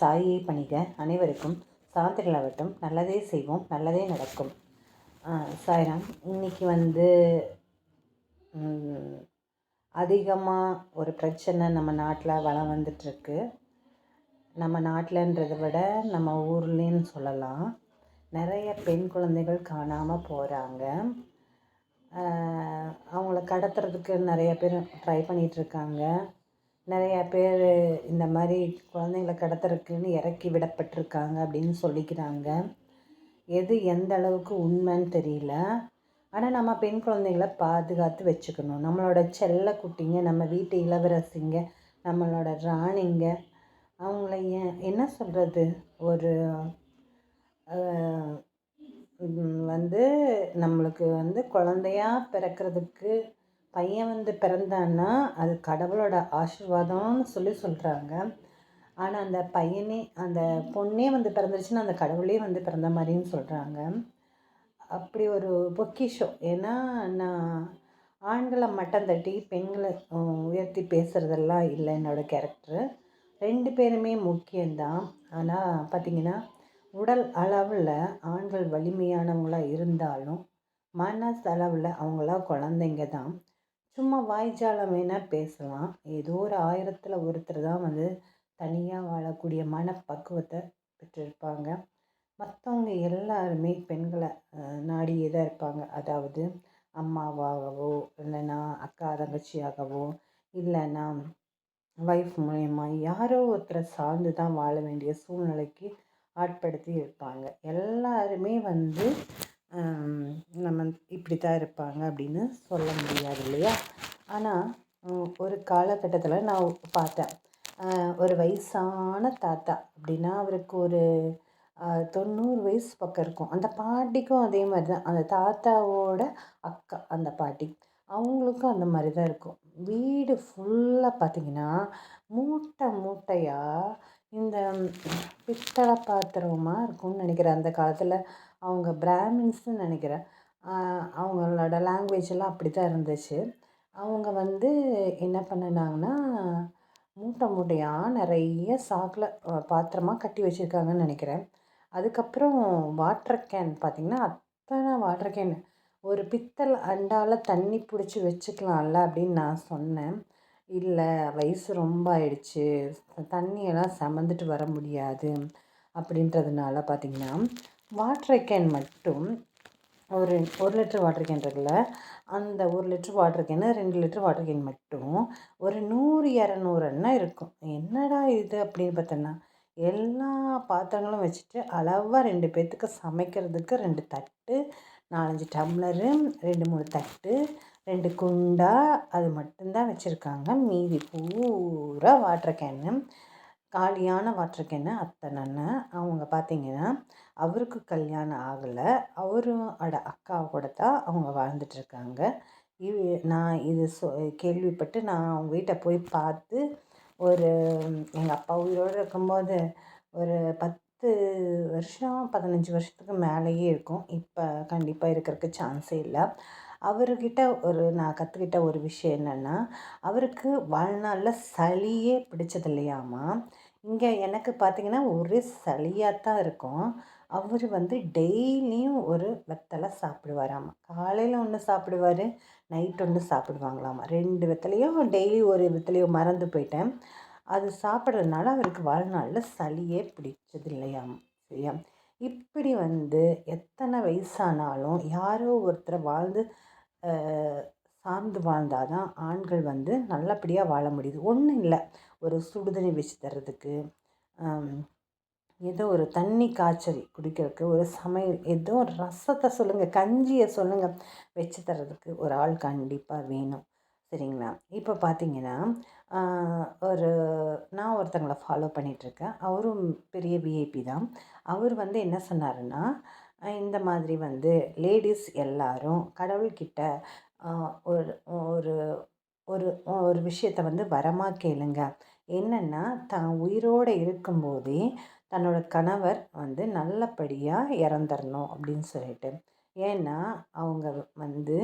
சாயை சாயியை பணிக அனைவருக்கும் சாந்திரலாவட்டும் நல்லதே செய்வோம் நல்லதே நடக்கும். சாய்ராம் இன்னைக்கு வந்து அதிகமாக ஒரு பிரச்சனை நம்ம நாட்டில் வளம் வந்துட்டுருக்கு. நம்ம நாட்டிலன்றதை விட நம்ம ஊர்லேன்னு சொல்லலாம். நிறைய பெண் குழந்தைகள் காணாமல் போகிறாங்க அவங்கள கடத்துறதுக்கு நிறைய பேர் ட்ரை பண்ணிகிட்ருக்காங்க நிறையா பேர் இந்த மாதிரி குழந்தைங்கள கடத்துறதுக்குன்னு இறக்கி விடப்பட்டிருக்காங்க அப்படின்னு சொல்லிக்கிறாங்க. எது எந்த அளவுக்கு உண்மைன்னு தெரியல. ஆனால் நம்ம பெண் குழந்தைங்கள பாதுகாத்து வச்சுக்கணும். நம்மளோட செல்ல குட்டிங்க நம்ம வீட்டு இளவரசிங்க நம்மளோட ராணிங்க அவங்கள ஏன் என்ன சொல்கிறது ஒரு வந்து நம்மளுக்கு வந்து குழந்தையா பிறக்கிறதுக்கு பையன் வந்து பிறந்தான்னா அது கடவுளோட ஆசீர்வாதம்னு சொல்லி சொல்கிறாங்க ஆனால் அந்த பையனே அந்த பொண்ணே வந்து பிறந்துருச்சுன்னா அந்த கடவுளே வந்து பிறந்த மாதிரின்னு சொல்கிறாங்க அப்படி ஒரு பொக்கிஷம். ஏன்னா நான் ஆண்களை மட்டம் தட்டி பெண்களை உயர்த்தி பேசுகிறதெல்லாம் இல்லை என்னோடய கேரக்டரு ரெண்டு பேருமே முக்கியம்தான். ஆனால் பார்த்திங்கன்னா உடல் அளவில் ஆண்கள் வலிமையானவங்களாக இருந்தாலும் மனசளவில் அவங்களாம் குழந்தைங்க தான் சும்மா வாய்ஜாலம் வேணால் பேசலாம். ஏதோ ஒரு ஆயிரத்தில் ஒருத்தர் தான் வந்து தனியாக வாழக்கூடிய மனப்பக்குவத்தை பெற்றிருப்பாங்க. மற்றவங்க எல்லாருமே பெண்களை நாடியே தான் இருப்பாங்க. அதாவது அம்மாவாகவோ இல்லைன்னா அக்கா தங்கச்சியாகவோ இல்லைன்னா ஒய்ஃப் மூலயமா யாரோ ஒருத்தரை சார்ந்து தான் வாழ வேண்டிய சூழ்நிலைக்கு ஆட்படுத்தி இருப்பாங்க. எல்லாருமே வந்து நம்ம இப்படி தான் இருப்பாங்க அப்படின்னு சொல்ல முடியாது இல்லையா? ஆனால் ஒரு காலகட்டத்தில் நான் பார்த்தேன். ஒரு வயசான தாத்தா அப்படின்னா அவருக்கு ஒரு தொண்ணூறு வயசு பக்கம் இருக்கும். அந்த பாட்டிக்கும் அதே மாதிரி தான் அந்த தாத்தாவோட அக்கா அந்த பாட்டி அவங்களுக்கும் அந்த மாதிரி தான் இருக்கும். வீடு ஃபுல்லாக பார்த்திங்கன்னா மூட்டை மூட்டையாக பித்தளை பாத்திரமாக இருக்கும்னு நினைக்கிறேன். அந்த காலத்தில் அவங்க பிராமின்ஸ்னு நினைக்கிறேன். அவங்களோட லாங்குவேஜ் எல்லாம் அப்படி தான் இருந்துச்சு. அவங்க வந்து என்ன பண்ணினாங்கன்னா மூட்டை மூட்டையாக நிறைய சாக்கில் பாத்திரமாக கட்டி வச்சுருக்காங்கன்னு நினைக்கிறேன். அதுக்கப்புறம் வாட்டர் கேன் பார்த்திங்கன்னா அத்தனை வாட்டர் கேன் ஒரு பித்தளை அண்டாவில் தண்ணி பிடிச்சி வச்சுக்கலாம்ல அப்படின்னு நான் சொன்னேன். இல்லை வயசு ரொம்ப ஆயிடுச்சு. தண்ணியெல்லாம் சுமந்துட்டு வர முடியாது அப்படின்றதுனால பார்த்திங்கன்னா வாட்டர் கேன் மட்டும் ஒரு ஒரு லிட்ரு வாட்டர் கேன் இருக்குல்ல அந்த ஒரு லிட்ரு வாட்டர் கேனு ரெண்டு லிட்ரு வாட்டர் கேன் மட்டும் ஒரு நூறு இரநூறு அண்ணா இருக்கும். என்னடா இது அப்படின்னு பார்த்தோன்னா எல்லா பாத்திரங்களும் வச்சுட்டு அளவாக ரெண்டு பேர்த்துக்கு சமைக்கிறதுக்கு ரெண்டு தட்டு நாலஞ்சு டம்ளரு ரெண்டு மூணு தட்டு ரெண்டு குண்டா அது மட்டும்தான் வச்சுருக்காங்க. மீதி பூரா வாட்ரு கேனு காலியான வாட்ரு கேனு அத்தனை அவங்க பார்த்திங்கன்னா அவருக்கு கல்யாணம் ஆகலை. அவரும் அட அக்கா கூட தான் அவங்க வாழ்ந்துட்டுருக்காங்க. இது நான் இது சொ கேள்விப்பட்டு நான் அவங்க வீட்டை போய் பார்த்து ஒரு எங்கள் அப்பா உயிரோடு இருக்கும்போது ஒரு பத்து வருஷம் பதினஞ்சு வருஷத்துக்கு மேலேயே இருக்கும். இப்போ கண்டிப்பாக இருக்கிறதுக்கு சான்ஸே இல்லை. அவர்கிட்ட ஒரு நான் கற்றுக்கிட்ட ஒரு விஷயம் என்னென்னா அவருக்கு வாழ்நாளில் சளியே பிடிச்சது இல்லையாமா இங்கே எனக்கு பார்த்திங்கன்னா ஒரே சளியாக தான் இருக்கும். அவர் வந்து டெய்லியும் ஒரு வெத்தலை சாப்பிடுவாராமா? காலையில் ஒன்று சாப்பிடுவார் நைட் ஒன்று சாப்பிடுவாங்களாமா? ரெண்டு வெத்தலையும் டெய்லி ஒரு வெத்தலையும் மறந்து போயிட்டேன். அது சாப்பிட்றதுனால அவருக்கு வாழ்நாளில் சளியே பிடிச்சது இல்லையாம் சரியா? இப்படி வந்து எத்தனை வயசானாலும் யாரோ ஒருத்தரை வாழ்ந்து சார்ந்து வாழ்ந்தால் தான் ஆண்கள் வந்து நல்லபடியாக வாழ முடியுது. ஒன்றும் இல்லை. ஒரு சுடுதண்ணி வச்சு தர்றதுக்கு ஏதோ ஒரு தண்ணி காய்ச்சல் குடிக்கிறதுக்கு ஒரு சமையல் ஏதோ ஒரு ரசத்தை சொல்லுங்கள் கஞ்சியை சொல்லுங்கள் வச்சு தர்றதுக்கு ஒரு ஆள் கண்டிப்பாக வேணும். சரிங்களா? இப்போ பார்த்தீங்கன்னா ஒரு நான் ஒருத்தங்களை ஃபாலோ பண்ணிகிட்ருக்கேன் அவரும் பெரிய விஐபி தான். அவர் வந்து என்ன சொன்னாருன்னா இந்த மாதிரி வந்து லேடிஸ் எல்லாரும் கடவுள்கிட்ட ஒரு ஒரு ஒரு ஒரு விஷயத்த வந்து வரமாக கேளுங்க. என்னென்னா தான் உயிரோடு இருக்கும்போதே தன்னோட கணவர் வந்து நல்லபடியாக இறந்துடணும் அப்படின்னு சொல்லிட்டு. ஏன்னா அவங்க வந்து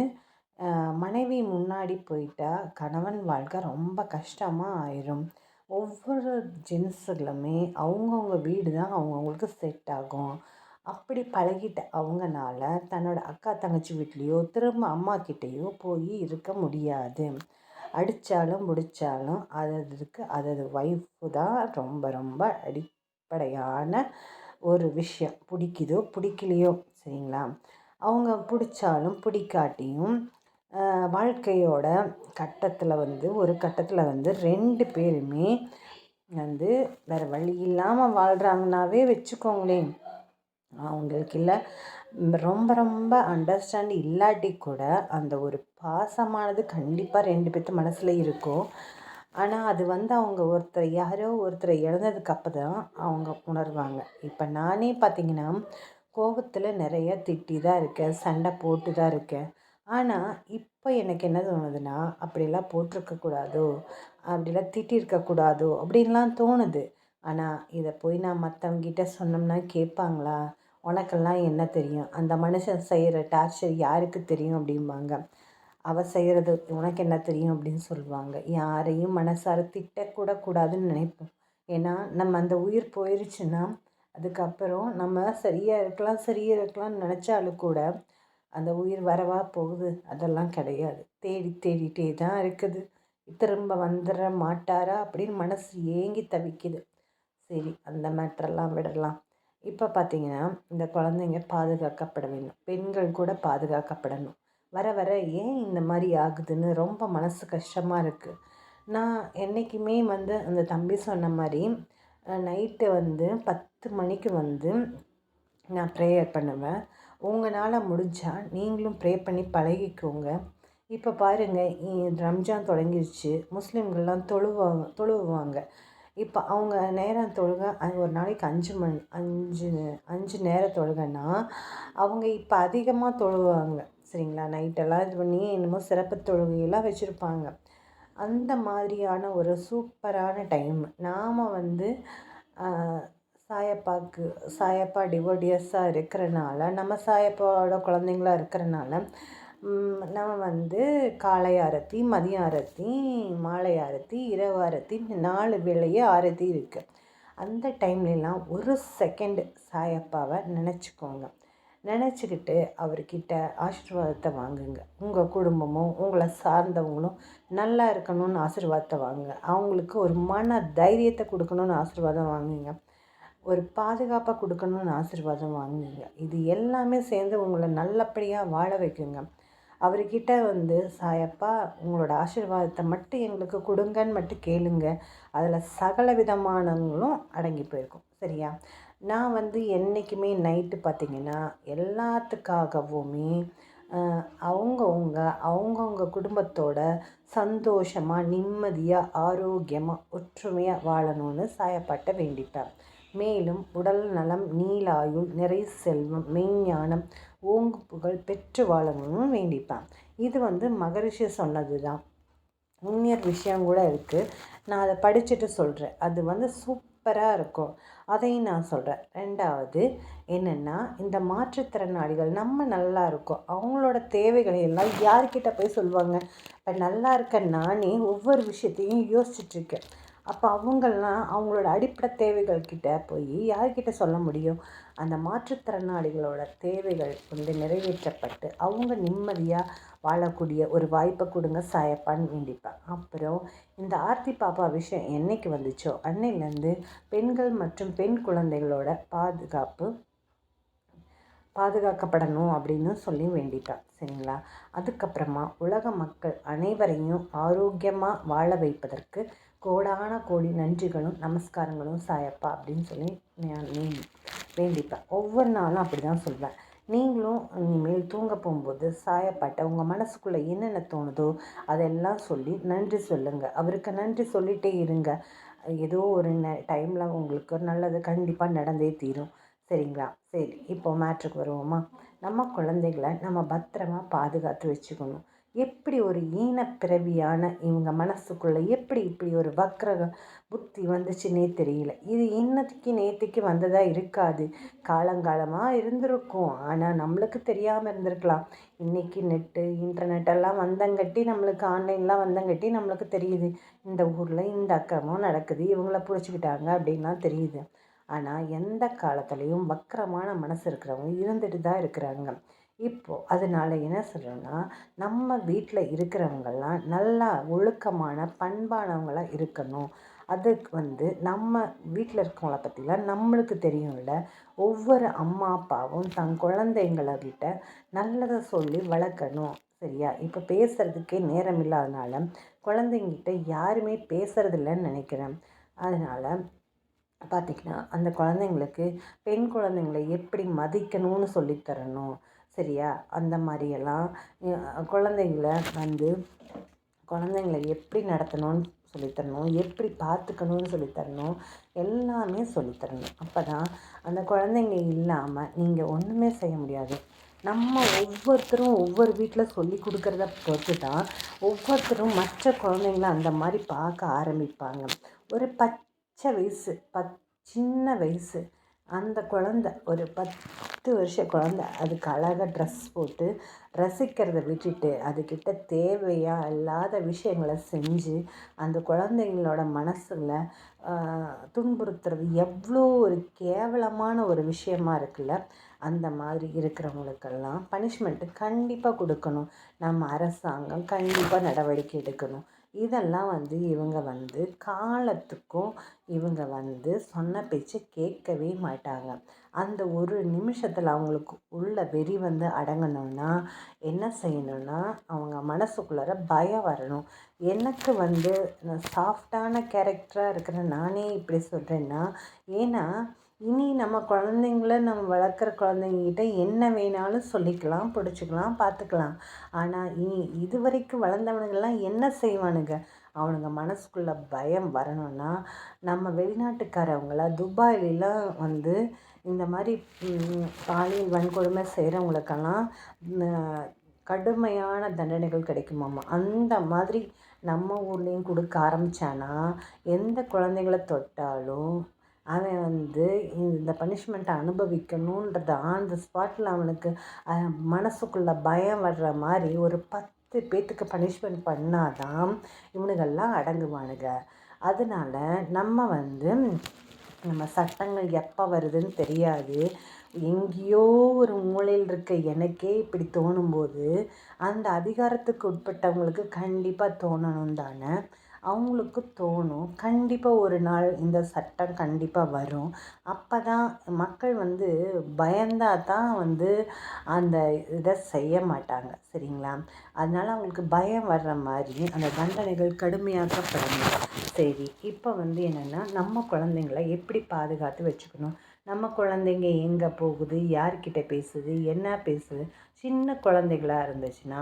மனைவி முன்னாடி போயிட்டா கணவன் வாழ்க்கை ரொம்ப கஷ்டமாக ஆயிரும். ஒவ்வொரு ஜென்ஸுகளுமே அவங்கவுங்க வீடு தான் அவங்கவுங்களுக்கு செட் ஆகும். அப்படி பழகிட்ட அவங்கனால தன்னோட அக்கா தங்கச்சி வீட்லேயோ திரும்ப அம்மா கிட்டேயோ போய் இருக்க முடியாது. அடித்தாலும் முடித்தாலும் அது அதுக்கு அதது ஒய்ஃபு தான் ரொம்ப ரொம்ப அடிப்படையான ஒரு விஷயம். பிடிக்குதோ பிடிக்கலையோ சரிங்களா? அவங்க பிடிச்சாலும் பிடிக்காட்டியும் வாழ்க்கையோட கட்டத்தில் வந்து ஒரு கட்டத்தில் வந்து ரெண்டு பேருமே வந்து வேறு வழி இல்லாமல் வாழ்கிறாங்கனாவே வச்சுக்கோங்களேன். அவங்களுக்கு இல்லை. ரொம்ப ரொம்ப அண்டர்ஸ்டாண்ட் இல்லாட்டி கூட அந்த ஒரு பாசமானது கண்டிப்பாக ரெண்டு பேர்த்து மனசில் இருக்கும். ஆனால் அது வந்து அவங்க ஒருத்தர் யாரோ ஒருத்தரை இழந்ததுக்கு அப்போ தான் அவங்க உணர்வாங்க. இப்போ நானே பார்த்திங்கன்னா கோபத்தில் நிறைய திட்டி தான் இருக்கேன் சண்டை போட்டு தான் இருக்கேன். ஆனால் இப்போ எனக்கு என்ன தோணுதுன்னா அப்படிலாம் போட்டிருக்கக்கூடாதோ அப்படிலாம் திட்டிருக்கக்கூடாதோ அப்படின்லாம் தோணுது. ஆனால் இதை போய் நான் மற்றவங்கிட்ட சொன்னோம்னா கேட்பாங்களா? உனக்கெல்லாம் என்ன தெரியும்? அந்த மனுஷன் செய்கிற டார்ச்சர் யாருக்கு தெரியும் அப்படிம்பாங்க. அவள் செய்கிறது உனக்கு என்ன தெரியும் அப்படின்னு சொல்லுவாங்க. யாரையும் மனசார திட்டக்கூட கூடாதுன்னு நினைப்போம். ஏன்னா நம்ம அந்த உயிர் போயிடுச்சுன்னா அதுக்கப்புறம் நம்ம சரியாக இருக்கலாம் சரியாக இருக்கலாம்னு நினச்சாலும் கூட அந்த உயிர் வரவா போகுது? அதெல்லாம் கிடையாது. தேடி தேடிட்டே தான் இருக்குது. திரும்ப வந்துட மாட்டாரா அப்படின்னு மனசு ஏங்கி தவிக்குது. சரி அந்த மேட்ரெல்லாம் விடலாம். இப்போ பார்த்திங்கன்னா இந்த குழந்தைங்க பாதுகாக்கப்பட வேண்டும் பெண்கள் கூட பாதுகாக்கப்படணும். வர வர ஏன் இந்த மாதிரி ஆகுதுன்னு ரொம்ப மனசு கஷ்டமாக இருக்குது நான் என்றைக்குமே வந்து அந்த தம்பி சொன்ன மாதிரி நைட்டு வந்து பத்து மணிக்கு வந்து நான் ப்ரேயர் பண்ணுவேன். உங்களால் முடிஞ்சால் நீங்களும் ப்ரே பண்ணி பழகிக்கோங்க. இப்போ பாருங்கள் ரம்ஜான் தொடங்கிருச்சு. முஸ்லீம்கள்லாம் தொழுவாங்க தொழுவாங்க இப்போ அவங்க நேரம் தொழுக ஒரு நாளைக்கு அஞ்சு மணி அஞ்சு அஞ்சு நேரம் தொழுகைன்னா அவங்க இப்போ அதிகமாக தொழுவாங்க. சரிங்களா? நைட்டெல்லாம் இது பண்ணி என்னமோ சிறப்பு தொழுகையெல்லாம் வச்சுருப்பாங்க. அந்த மாதிரியான ஒரு சூப்பரான டைம் நாம் வந்து சாயப்பாக்கு சாயப்பா டிவோடியஸாக இருக்கிறனால நம்ம சாயப்பாவோட குழந்தைங்களா இருக்கிறனால நம்ம வந்து காலை ஆரத்தி மதிய ஆரத்தி மாலை ஆரத்தி இரவு ஆரத்தி நாலு வேளையே ஆரத்தி இருக்குது அந்த டைம்லலாம் ஒரு செகண்டு சாயப்பாவை நினச்சிக்கோங்க. நினச்சிக்கிட்டு அவர்கிட்ட ஆசீர்வாதத்தை வாங்குங்க. உங்கள் குடும்பமும் உங்களை சார்ந்தவங்களும் நல்லா இருக்கணும்னு ஆசீர்வாதத்தை வாங்குங்க. அவங்களுக்கு ஒரு மன தைரியத்தை கொடுக்கணுன்னு ஆசீர்வாதம் வாங்குங்க. ஒரு பாதுகாப்பாக கொடுக்கணுன்னு ஆசீர்வாதம் வாங்குங்க. இது எல்லாமே சேர்ந்து உங்களை நல்லபடியாக வாழ வைக்குங்க. அவர்கிட்ட வந்து சாயப்பா உங்களோட ஆசீர்வாதத்தை மட்டும் எங்களுக்கு கொடுங்கன்னு மட்டும் கேளுங்க. அதில் சகல விதமானங்களும் அடங்கி போயிருக்கும். சரியா? நான் வந்து என்றைக்குமே நைட்டு பார்த்திங்கன்னா எல்லாத்துக்காகவுமே அவங்கவுங்க அவங்கவுங்க குடும்பத்தோட சந்தோஷமாக நிம்மதியாக ஆரோக்கியமாக ஒற்றுமையாக வாழணும்னு சாயப்பாட்ட வேண்டிப்பேன். மேலும் உடல் நலம் நீலாயுள் நிறை செல்வம் மெய்ஞானம் ஓங்கு புகழ் பெற்று வாழணும்னு வேண்டிப்பேன். இது வந்து மகரிஷி சொன்னது தான் உண்மையர் விஷயம் கூட இருக்குது நான் அதை படிச்சுட்டு சொல்கிறேன் அது வந்து சூப்பராக இருக்கும். அதையும் நான் சொல்கிறேன் ரெண்டாவது என்னென்னா இந்த மாற்றுத்திறனாளிகள் நம்ம நல்லா இருக்கோம். அவங்களோட தேவைகளை எல்லாம் யார்கிட்ட போய் சொல்லுவாங்க? இப்போ நல்லா இருக்க நானே ஒவ்வொரு விஷயத்தையும் யோசிச்சுட்ருக்கேன் அப்போ அவங்கெல்லாம் அவங்களோட அடிப்படை தேவைகள் கிட்ட போய் யார்கிட்ட சொல்ல முடியும்? அந்த மாற்றுத்திறனாளிகளோட தேவைகள் வந்து நிறைவேற்றப்பட்டு அவங்க நிம்மதியாக வாழக்கூடிய ஒரு வாய்ப்பை கொடுங்க சாயப்பான்னு வேண்டிப்பேன் அப்புறம் இந்த ஆர்த்தி பாப்பா விஷயம் என்னைக்கு வந்துச்சோ அன்னையிலேருந்து பெண்கள் மற்றும் பெண் குழந்தைகளோட பாதுகாப்பு பாதுகாக்கப்படணும் அப்படின்னு சொல்லி வேண்டிப்பேன் சரிங்களா? அதுக்கப்புறமா உலக மக்கள் அனைவரையும் ஆரோக்கியமாக வாழ வைப்பதற்கு கோடான கோடி நன்றிகளும் நமஸ்காரங்களும் சாயப்பா அப்படின்னு சொல்லி நான் வேண்டிப்பேன் ஒவ்வொரு நாளும் அப்படி தான் சொல்வேன். நீங்களும் இனிமேல் தூங்க போகும்போது சாயப்பாட்ட உங்கள் மனசுக்குள்ளே என்னென்ன தோணுதோ அதெல்லாம் சொல்லி நன்றி சொல்லுங்கள் அவருக்கு நன்றி சொல்லிகிட்டே இருங்க. ஏதோ ஒரு ந டைமில் உங்களுக்கு நல்லது கண்டிப்பாக நடந்தே தீரும். சரிங்களா? சரி இப்போ மேட்ருக்கு வருவோமா? நம்ம குழந்தைகளை நம்ம பத்திரமா பாதுகாத்து வச்சுக்கணும். எப்படி ஒரு ஈனப்பிறவியான இவங்க மனசுக்குள்ளே எப்படி இப்படி ஒரு வக்ர புத்தி வந்துச்சுன்னே தெரியல. இது இன்னத்துக்கு நேற்றுக்கு வந்ததாக இருக்காது. காலங்காலமாக இருந்திருக்கும். ஆனால் நம்மளுக்கு தெரியாமல் இருந்திருக்கலாம். இன்றைக்கி நெட்டு இன்டர்நெட் எல்லாம் வந்தங்கட்டி நம்மளுக்கு ஆன்லைன்லாம் வந்தங்கட்டி நம்மளுக்கு தெரியுது. இந்த ஊரில் இந்த அக்கிரமம் நடக்குது இவங்கள பிடிச்சிக்கிட்டாங்க அப்படின்லாம் தெரியுது. ஆனால் எந்த காலத்துலேயும் வக்கரமான மனசு இருக்கிறவங்க இருந்துட்டு தான் இருக்கிறாங்க. இப்போது அதனால் என்ன சொல்கிறேன்னா நம்ம வீட்டில் இருக்கிறவங்கெல்லாம் நல்லா ஒழுக்கமான பண்பானவங்களாக இருக்கணும். அதுக்கு வந்து நம்ம வீட்டில் இருக்கவங்கள பற்றிலாம் நம்மளுக்கு தெரியும்ல. ஒவ்வொரு அம்மா அப்பாவும் தன் குழந்தைங்கள நல்லதை சொல்லி வளர்க்கணும். சரியா? இப்போ பேசுகிறதுக்கே நேரம் இல்லாதனால குழந்தைங்கிட்ட யாருமே பேசுகிறதில்லன்னு நினைக்கிறேன். அதனால் பார்த்திங்கன்னா அந்த குழந்தைங்களுக்கு பெண் குழந்தைங்களை எப்படி மதிக்கணும்னு சொல்லித்தரணும் சரியா? அந்த மாதிரியெல்லாம் குழந்தைங்கள வந்து குழந்தைங்கள எப்படி நடத்தணும்னு சொல்லித்தரணும் எப்படி பார்த்துக்கணும்னு சொல்லித்தரணும் எல்லாமே சொல்லித்தரணும். அப்போ தான் அந்த குழந்தைங்க இல்லாமல் நீங்கள் ஒன்றுமே செய்ய முடியாது. நம்ம ஒவ்வொருத்தரும் ஒவ்வொரு வீட்டில் சொல்லி கொடுக்குறத பொறுத்து தான் ஒவ்வொருத்தரும் மற்ற குழந்தைங்கள அந்த மாதிரி பார்க்க ஆரம்பிப்பாங்க. ஒரு பச்சை வயசு பத் சின்ன வயசு. அந்த குழந்த ஒரு பத்து வருஷ குழந்த அதுக்கு அழகாக ட்ரெஸ் போட்டு ரசிக்கிறத விட்டுட்டு அதுக்கிட்ட தேவையாக இல்லாத விஷயங்களை செஞ்சு அந்த குழந்தைங்களோட மனசில் துன்புறுத்துறது எவ்வளோ ஒரு கேவலமான ஒரு விஷயமா இருக்குல்ல? அந்த மாதிரி இருக்கிறவங்களுக்கெல்லாம் பனிஷ்மெண்ட்டு கண்டிப்பாக கொடுக்கணும். நம்ம அரசாங்கம் கண்டிப்பாக நடவடிக்கை எடுக்கணும். இதெல்லாம் வந்து இவங்க வந்து காலத்துக்கும் இவங்க வந்து சொன்ன பேச்சை கேட்கவே மாட்டாங்க. அந்த ஒரு நிமிஷத்தில் அவங்களுக்கு உள்ள வெறி வந்து அடங்கணும்னா என்ன செய்யணும்னா அவங்க மனசுக்குள்ளார பயம் வரணும். எனக்கு வந்து சாஃப்டான கேரக்டராக இருக்கிற நானே இப்படி சொல்கிறேன்னா ஏன்னா இனி நம்ம குழந்தைங்கள நம்ம வளர்க்குற குழந்தைங்கக்கிட்ட என்ன வேணாலும் சொல்லிக்கலாம் பிடிச்சிக்கலாம் பார்த்துக்கலாம். ஆனால் இனி இது வரைக்கும் வளர்ந்தவனுங்கெல்லாம் என்ன செய்வானுங்க? அவனுங்க மனசுக்குள்ளே பயம் வரணும்னா நம்ம வெளிநாட்டுக்காரவங்கள துபாயிலெலாம் வந்து இந்த மாதிரி பாலியல் வன்கொடுமை செய்கிறவங்களுக்கெல்லாம் கடுமையான தண்டனைகள் கிடைக்குமாம்மா அந்த மாதிரி நம்ம ஊர்லேயும் கொடுக்க ஆரம்பித்தானா எந்த குழந்தைங்கள தொட்டாலும் அவன் வந்து இந்த பனிஷ்மெண்ட்டை அனுபவிக்கணுன்றத ஆன் த ஸ்பாட்டில் அவனுக்கு மனசுக்குள்ளே பயம் வர்ற மாதிரி ஒரு பத்து பேத்துக்கு பனிஷ்மெண்ட் பண்ணால் தான் இவனுங்கள்லாம் அடங்குவானுங்க. அதனால் நம்ம வந்து நம்ம சட்டங்கள் எப்போ வருதுன்னு தெரியாது. எங்கேயோ ஒரு மூலையில் இருக்க எனக்கே இப்படி தோணும்போது அந்த அதிகாரத்துக்கு உட்பட்டவங்களுக்கு கண்டிப்பாக தோணணும் தானே அவங்களுக்கு தோணும். கண்டிப்பாக ஒரு நாள் இந்த சட்டம் கண்டிப்பாக வரும். அப்போ தான் மக்கள் வந்து பயந்தால் தான் வந்து அந்த இதை செய்ய மாட்டாங்க. சரிங்களா? அதனால் அவங்களுக்கு பயம் வர்ற மாதிரி அந்த தண்டனைகள் கடுமையாக்கப்படணும் சரி இப்போ வந்து என்னென்னா நம்ம குழந்தைங்கள எப்படி பாதுகாத்து வச்சுக்கணும்? நம்ம குழந்தைங்க எங்கே போகுது? யார்கிட்ட பேசுது? என்ன பேசுது? சின்ன குழந்தைகளாக இருந்துச்சுன்னா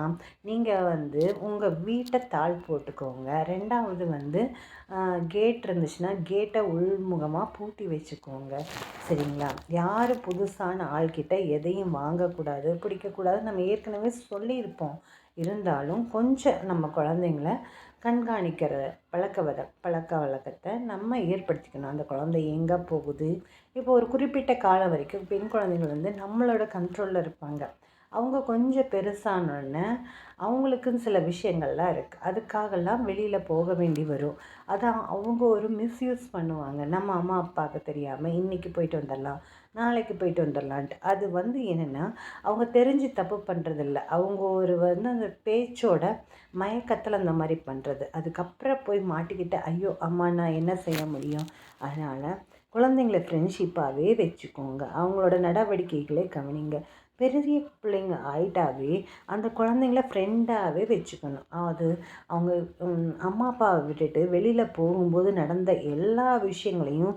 நீங்கள் வந்து உங்கள் வீட்டை தாழ் போட்டுக்கோங்க. ரெண்டாவது வந்து கேட் இருந்துச்சுன்னா கேட்டை உள்முகமாக பூட்டி வச்சுக்கோங்க. சரிங்களா? யார் புதுசான ஆள்கிட்ட எதையும் வாங்கக்கூடாது பிடிக்கக்கூடாது நம்ம ஏற்கனவே சொல்லியிருப்போம். இருந்தாலும் கொஞ்சம் நம்ம குழந்தைங்கள கண்காணிக்கிற பழக்க வத பழக்க வழக்கத்தை நம்ம ஏற்படுத்திக்கணும். அந்த குழந்தை எங்கே போகுது? இப்போ ஒரு குறிப்பிட்ட காலம் வரைக்கும் பெண் குழந்தைகள் வந்து நம்மளோட கண்ட்ரோலில் இருப்பாங்க. அவங்க கொஞ்சம் பெருசானோடனே அவங்களுக்குன்னு சில விஷயங்கள்லாம் இருக்குது அதுக்காகலாம் வெளியில் போக வேண்டி வரும். அதான் அவங்க ஒரு மிஸ்யூஸ் பண்ணுவாங்க. நம்ம அம்மா அப்பாவுக்கு தெரியாமல் இன்றைக்கி போயிட்டு வந்துடலாம் நாளைக்கு போயிட்டு வந்துடலான்ட்டு. அது வந்து என்னென்னா அவங்க தெரிஞ்சு தப்பு பண்ணுறதில்ல அவங்க ஒரு வந்து அந்த பேச்சோட மயக்கத்தில் அந்த மாதிரி பண்ணுறது அதுக்கப்புறம் போய் மாட்டிக்கிட்டு ஐயோ அம்மா நான் என்ன செய்ய முடியும்? அதனால் குழந்தைங்கள ஃப்ரெண்ட்ஷிப்பாகவே வச்சுக்கோங்க. அவங்களோட நடவடிக்கைகளை கவனிங்க. பெரிய பிள்ளைங்க ஆயிட்டாவே அந்த குழந்தைங்கள ஃப்ரெண்டாகவே வச்சுக்கணும். அது அவங்க அம்மா அப்பாவை விட்டுட்டு வெளியில் போகும்போது நடந்த எல்லா விஷயங்களையும்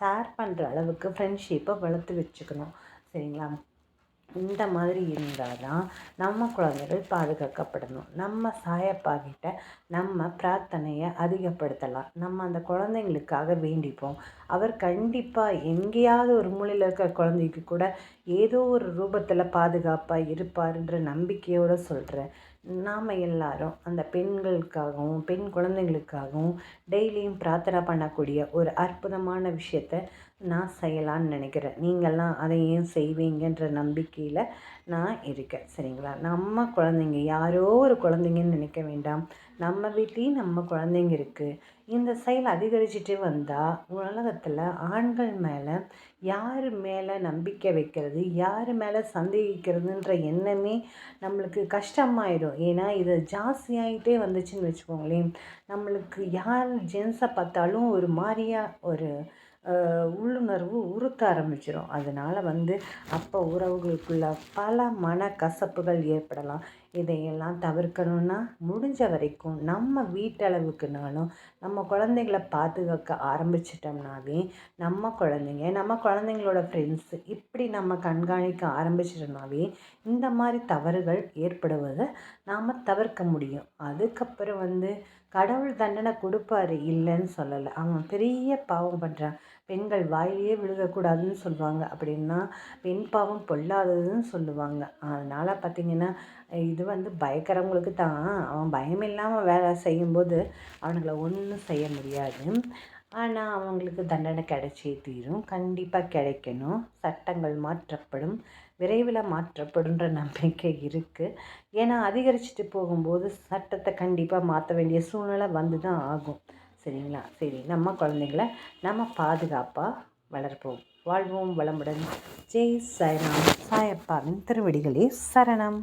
ஷேர் பண்ணுற அளவுக்கு ஃப்ரெண்ட்ஷிப்பை வளர்த்து வச்சுக்கணும். சரிங்களா? இந்த மாதிரி இருந்தால் தான் நம்ம குழந்தைகள் பாதுகாக்கப்படணும். நம்ம சாயப்பாகிட்ட நம்ம பிரார்த்தனையை அதிகப்படுத்தலாம். நம்ம அந்த குழந்தைங்களுக்காக வேண்டிப்போம். அவர் கண்டிப்பாக எங்கேயாவது ஒரு மூலையில் இருக்கிற குழந்தைக்கு கூட ஏதோ ஒரு ரூபத்தில் பாதுகாப்பாக இருப்பார்ன்ற நம்பிக்கையோடு சொல்கிறேன் நாம் எல்லாரும் அந்த பெண்களுக்காகவும் பெண் குழந்தைங்களுக்காகவும் டெய்லியும் பிரார்த்தனை பண்ணக்கூடிய ஒரு அற்புதமான விஷயத்த நான் செய்யலான்னு நினைக்கிறேன். நீங்கள்லாம் அதையும் செய்வீங்கன்ற நம்பிக்கையில் நான் இருக்கேன். சரிங்களா? நம்ம குழந்தைங்க யாரோ ஒரு குழந்தைங்கன்னு நினைக்க வேண்டாம். நம்ம வீட்லேயும் நம்ம குழந்தைங்க இருக்குது இந்த செயல் அதிகரிச்சுட்டு வந்தால் உலகத்தில் ஆண்கள் மேலே யார் மேலே நம்பிக்கை வைக்கிறது யார் மேலே சந்தேகிக்கிறதுன்ற எண்ணமே நம்மளுக்கு கஷ்டமாயிடும். ஏன்னா இது ஜாஸ்தியாகிட்டே வந்துச்சுன்னு வச்சுக்கோங்களேன். நம்மளுக்கு யார் ஜென்ஸை பார்த்தாலும் ஒரு மாதிரியாக ஒரு உள்ளுணர்வு உறுத்த ஆரம்பிச்சிடும் அதனால் வந்து அப்போ உறவுகளுக்குள்ள பல மனக்கசப்புகள் ஏற்படலாம். இதையெல்லாம் தவிர்க்கணுன்னா முடிஞ்ச வரைக்கும் நம்ம வீட்டளவுக்குனாலும் நம்ம குழந்தைங்கள பாதுகாக்க ஆரம்பிச்சிட்டோம்னாவே நம்ம குழந்தைங்க நம்ம குழந்தைங்களோட ஃப்ரெண்ட்ஸு இப்படி நம்ம கண்காணிக்க ஆரம்பிச்சிட்டோம்னாவே இந்த மாதிரி தவறுகள் ஏற்படுவதை நாம் தவிர்க்க முடியும். அதுக்கப்புறம் வந்து கடவுள் தண்டனை கொடுப்பாரு இல்லைன்னு சொல்லலை. அவன் பெரிய பாவம் பண்ணுறான் பெண்கள் வாயிலேயே விழுகக்கூடாதுன்னு சொல்லுவாங்க. அப்படின்னா பெண் பாவம் பொல்லாததுன்னு சொல்லுவாங்க. அதனால் பார்த்திங்கன்னா இது வந்து பயக்கிறவங்களுக்கு தான். அவன் பயம் இல்லாமல் வேலை செய்யும்போது அவனுங்களை ஒன்றும் செய்ய முடியாது. ஆனால் அவங்களுக்கு தண்டனை கிடைச்சே தீரும். கண்டிப்பாக கிடைக்கணும். சட்டங்கள் மாற்றப்படும். விரைவில் மாற்றப்படுன்ற நம்பிக்கை இருக்குது ஏன்னா அதிகரிச்சுட்டு போகும்போது சட்டத்தை கண்டிப்பாக மாற்ற வேண்டிய சூழ்நிலை வந்து தான் ஆகும். சரிங்களா? சரி நம்ம குழந்தைங்கள நம்ம பாதுகாப்பாக வளர்ப்போம். வாழ்வோம் வளமுடன். ஜெய் சாய்ராம். சாயப்பாவின் திருவடிகளே சரணம்.